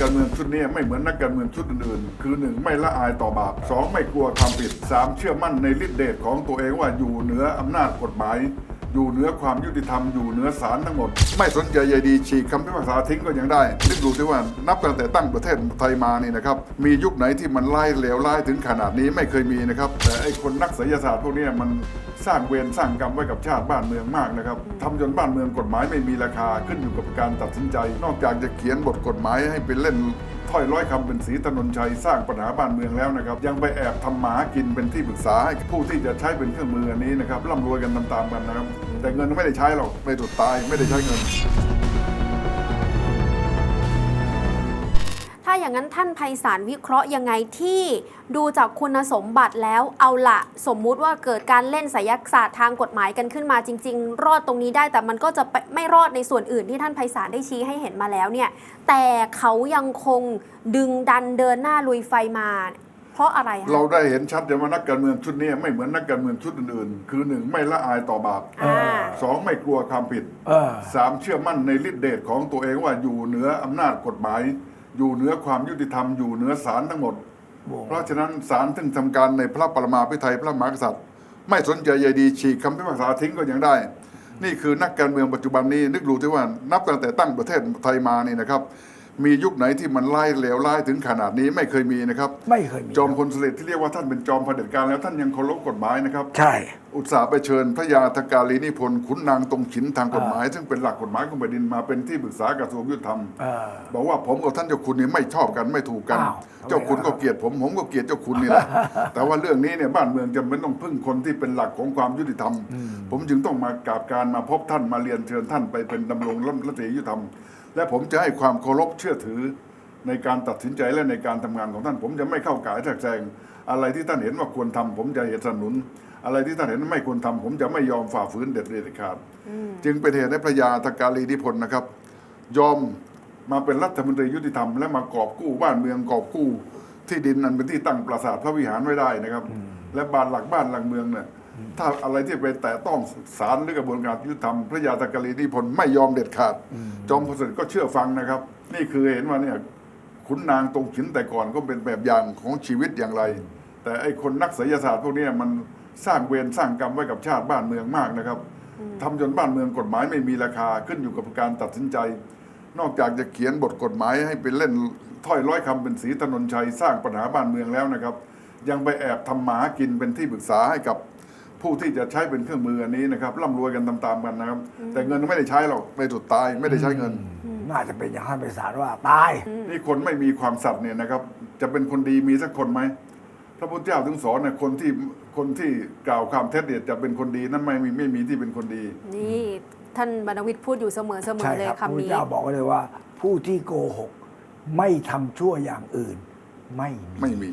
การเมืองชุดนี้ไม่เหมือนนักการเมืองชุดอื่นๆคือหนึ่งไม่ละอายต่อบาปสองไม่กลัวความผิดสามเชื่อมั่นในฤทธิเดชของตัวเองว่าอยู่เหนืออำนาจกฎหมาย อยู่เหนือความยุติธรรมอยู่เหนือศาลทั้งหมด ไม่สนใจใยดีฉีกคำพิพากษาทิ้งก็ยังได้นึกดูที่ว่านับตั้งแต่ตั้งประเทศไทยมานี่นะครับมียุคไหนที่มันไล่เหลวไล่ถึงขนาดนี้ไม่เคยมีนะครับแต่ไอ้คนนักไสยศาสตร์พวกนี้มันสร้างเวรสร้างกรรมไว้กับชาติบ้านเมืองมากนะครับทำจนบ้านเมืองกฎหมายไม่มีราคาขึ้นอยู่กับการตัดสินใจ นอกจากจะเขียนบทกฎหมายให้เป็นเล่นถ้อยร้อยคำเป็นสีถนนชัยสร้างปัญหาบ้านเมืองแล้วนะครับ ยังไปแอบทำหมากินเป็นที่ปรึกษาให้ผู้ที่จะใช้เป็นเครื่องมืออันนี้นะครับร่ำรวยกันตามๆกันนะครับ แต่เงินไม่ได้ใช้หรอกไม่ถูกตายไม่ได้ใช้เงิน ถ้าอย่างนั้นท่านไพศาลวิเคราะห์ยังไงที่ดูจากคุณสมบัติแล้วเอาละสมมุติว่าเกิดการเล่นไสยศาสตร์ทางกฎหมายกันขึ้นมาจริง ๆ รอดตรงนี้ได้แต่มันก็จะไปไม่รอดในส่วนอื่นที่ท่านไพศาลได้ชี้ให้เห็นมาแล้วเนี่ยแต่เขายังคงดึงดันเดินหน้าลุยไฟมา เพราะอะไรคะ เราได้เห็นชัดเลยว่านักการเมืองชุดนี้ไม่เหมือนนักการเมืองชุดอื่นๆ คือหนึ่งไม่ละอายต่อบาปอ่า สองไม่กลัวความผิดเออ สามเชื่อมั่นในฤทธิเดชของตัวเองว่าอยู่เหนืออำนาจกฎหมาย อยู่เหนือความยุติธรรมอยู่เหนือศาลทั้งหมด เพราะฉะนั้นศาลซึ่งทำการในพระปรมาภิไธยพระมหากษัตริย์ ไม่สนใจใยดีฉีกคำพิพากษาทิ้งก็ยังได้ นี่คือนักการเมืองปัจจุบันนี้นึกดูที่ว่านับตั้งแต่ตั้งประเทศไทยมานี่นะครับ มียุคไหนที่มันไล่เหลวไล่ถึงขนาดนี้ไม่เคยมีนะครับไม่เคยมีจอมพลสฤษดิ์ที่เรียกว่าท่านเป็นจอมเผด็จการแล้วท่านยังเคารพกฎหมายนะครับ ใช่ อุตสาห์ไปเชิญพระยาธกาลีนิพนธ์ขุนนางตรงฉินทางกฎหมาย ซึ่งเป็นหลักกฎหมายของแผ่นดินมาเป็นที่ปรึกษากระทรวงยุติธรรมเออบอกว่าผมกับท่านเจ้าคุณนี่ไม่ชอบกันไม่ถูกกันอ้าวเจ้าคุณก็เกลียดผมผมก็เกลียดเจ้าคุณนี่แหละแต่ว่าเรื่องนี้เนี่ยบ้านเมืองจำเป็นต้องพึ่งคนที่เป็นหลักของความยุติธรรม ผมจึงต้องมากราบการมาพบท่านมาเรียนเชิญท่านไปเป็นดำรงรัฐมนตรียุติธรรมและผมจะให้ความเคารพเชื่อถือในการตัดสินใจและในการทำงานของท่าน ผมจะไม่เข้าก่ายแทรกแซงอะไรที่ท่านเห็นว่าควรทำผมจะสนับสนุน อะไรที่ท่านเห็นว่าไม่ควรทำผมจะไม่ยอมฝ่าฝืนเด็ดเด็ดขาดจึงเป็นเหตุให้พระยาธกาลีนิพนธ์นะครับ ยอมมาเป็นรัฐมนตรียุติธรรมและมากอบกู้บ้านเมืองกอบกู้ ที่ดินนั้นเป็นที่ตั้งปราสาทพระวิหารไว้ได้นะครับ และบ้านหลักบ้านหลังเมืองเนี่ย ถ้าอะไรที่ไปแตะต้องศาลหรือกระบวนการยุติธรรมพระยาตากรีนิพนธ์ไม่ยอมเด็ดขาด จอมพลสฤษดิ์ก็เชื่อฟังนะครับ นี่คือเห็นว่าเนี่ยขุนนางตรงฉินแต่ก่อนก็เป็นแบบอย่างของชีวิตอย่างไร แต่ไอ้คนนักไสยศาสตร์พวกเนี้มันสร้างเวรสร้างกรรมไว้กับชาติบ้านเมืองมากนะครับทำจนบ้านเมืองกฎหมายไม่มีราคาขึ้นอยู่กับการตัดสินใจ นอกจากจะเขียนบทกฎหมายให้เป็นเล่นถ้อยร้อยคำเป็นสีถนนชัยสร้างปัญหาบ้านเมืองแล้วนะครับ ยังไปแอบทำหมากินเป็นที่ปรึกษาให้กับ ผู้ที่จะใช้เป็นเครื่องมืออันนี้นะครับร่ำรวยกันตามๆกันนะครับ แต่เงินไม่ได้ใช้หรอกไม่ถูกตายไม่ได้ใช้เงิน น่าจะเป็นอย่างท่านไปสารว่าตาย นี่คนไม่มีความสัตย์เนี่ยนะครับจะเป็นคนดีมีสักคนไหมพระพุทธเจ้าถึงสอนเนี่ยคนที่คนที่กล่าวความเท็จเนี่ยจะเป็นคนดีนั้นไม่มีไม่มีที่เป็นคนดี นี่ท่านบรรณวิทย์พูดอยู่เสมอเสมใช่อเลยครับพระคำพุทธนี้เจ้าบอกไว้เลยว่า ผู้ที่โกหก ไม่ทำชั่วอย่างอื่น ไม่มีไม่มี